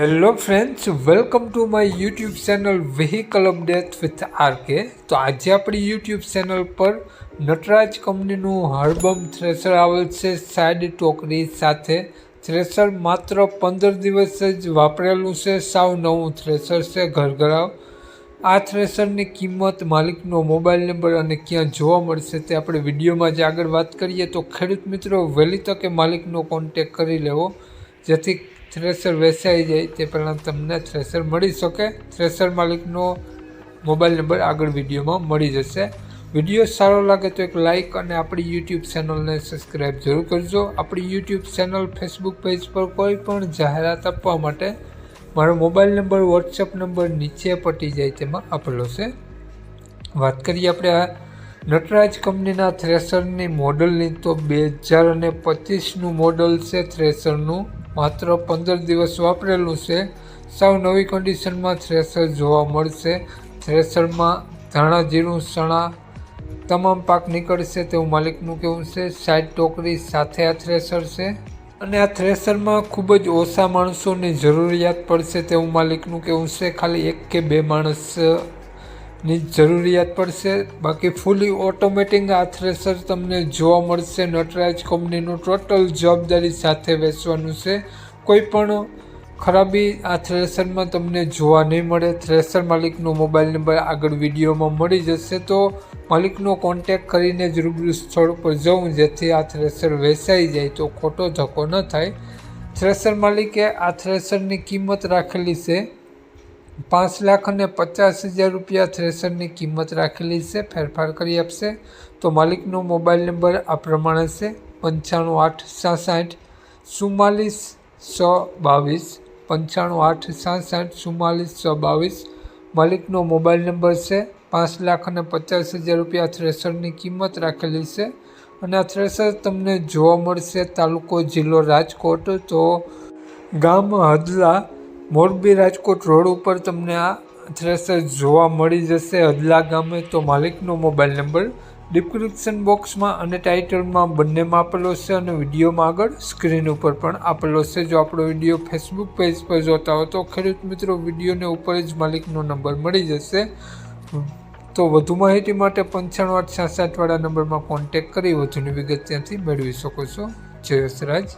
Hello friends welcome to my YouTube channel vehicle update with RK તો આજે આપણી YouTube channel પર નટરાજ કંપનીનું હર્બમ થ્રેસર આવેલ છે સાઈડ ટોકરી સાથે. થ્રેસર માત્ર પંદર દિવસ જ વાપરેલું છે, સાવ નવું થ્રેસર છે, ઘરઘરાવ. આ થ્રેસરની કિંમત, માલિકનો મોબાઈલ નંબર અને ક્યાં જોવા મળશે તે આપણે વિડીયોમાં જ આગળ વાત કરીએ. તો ખેડૂત મિત્રો, વહેલી તકે માલિકનો કોન્ટેક કરી લેવો. જેથી થ્રેસર વેચાઈ જાય તે પહેલાં તમને થ્રેસર મળી શકે. થ્રેસર માલિકનો મોબાઈલ નંબર આગળ વિડીયોમાં મળી જશે. વીડિયો સારો લાગે તો એક લાઇક અને આપણી યુટ્યુબ ચેનલને સબસ્ક્રાઈબ જરૂર કરજો. આપણી યુટ્યુબ ચેનલ ફેસબુક પેજ પર કોઈ પણ જાહેરાત આપવા માટે મારો મોબાઈલ નંબર વોટ્સઅપ નંબર નીચે પટી જાય તેમાં આપેલો છે. વાત કરીએ આપણે આ નટરાજ કંપનીના થ્રેસરની મોડલની તો બે હજાર અને પચીસનું મોડલ છે થ્રેસરનું માત્ર પંદર દિવસ વાપરેલું છે. સાવ નવી કન્ડિશનમાં થ્રેસર જોવા મળશે. થ્રેસરમાં ધાણા, જીરું, ચણા તમામ પાક નીકળશે તેવું માલિકનું કહેવું છે. સાઈડ ટોકરી સાથે આ થ્રેસર છે. અને આ થ્રેસરમાં ખૂબ જ ઓછા માણસોની જરૂરિયાત પડશે તેવું માલિકનું કહેવું છે. ખાલી એક કે બે માણસ ની જરૂરિયાત પડશે. બાકી ફૂલી ઓટોમેટિક આ થ્રેસર તમને જોવા મળશે. નટરાજ કંપનીનું ટોટલ જવાબદારી સાથે વેચવાનું છે. કોઈ પણ ખરાબી આ થ્રેસરમાં તમને જોવા નહીં મળે. થ્રેસર માલિકનો મોબાઈલ નંબર આગળ વિડીયોમાં મળી જશે. તો માલિકનો કોન્ટેક કરીને જ રૂબરૂ સ્થળ પર જવું, જેથી આ થ્રેસર વેચાઈ જાય તો ખોટો ધક્કો ન થાય. થ્રેસર માલિકે આ થ્રેસરની કિંમત રાખેલી છે. પાંચ લાખ અને પચાસ હજાર રૂપિયા થ્રેસરની કિંમત રાખેલી છે, ફેરફાર કરી આપશે. તો માલિકનો મોબાઈલ નંબર આ પ્રમાણે છે, પંચાણું આઠ સાસઠ ચુમ્માલીસ સો બાવીસ, પંચાણું આઠ સાસઠ ચુમ્માલીસ સો બાવીસ. માલિકનો મોબાઈલ નંબર છે, પાંચ લાખ અને પચાસ હજાર રૂપિયા થ્રેસરની કિંમત રાખેલી છે. અને આ થ્રેસર તમને જોવા મળશે તાલુકો જિલ્લો રાજકોટ. તો ગામ હદલા મોરબી રાજકોટ રોડ ઉપર તમને આ થ્રેસર જોવા મળી જશે. અદલા ગામે તો માલિકનો મોબાઈલ નંબર ડિસ્ક્રિપ્શન બોક્સમાં અને ટાઇટલમાં બંનેમાં આપેલો છે અને વિડીયોમાં આગળ સ્ક્રીન ઉપર પણ આપેલો છે. જો આપણો વીડિયો ફેસબુક પેજ પર જોતા હો તો ખેડૂત મિત્રો વિડીયોને ઉપર જ માલિકનો નંબર મળી જશે. તો વધુ માહિતી માટે પંચાણું આઠ છાસઠવાળા નંબરમાં કોન્ટેક કરી વધુની વિગત ત્યાંથી મેળવી શકો છો. જય રાજ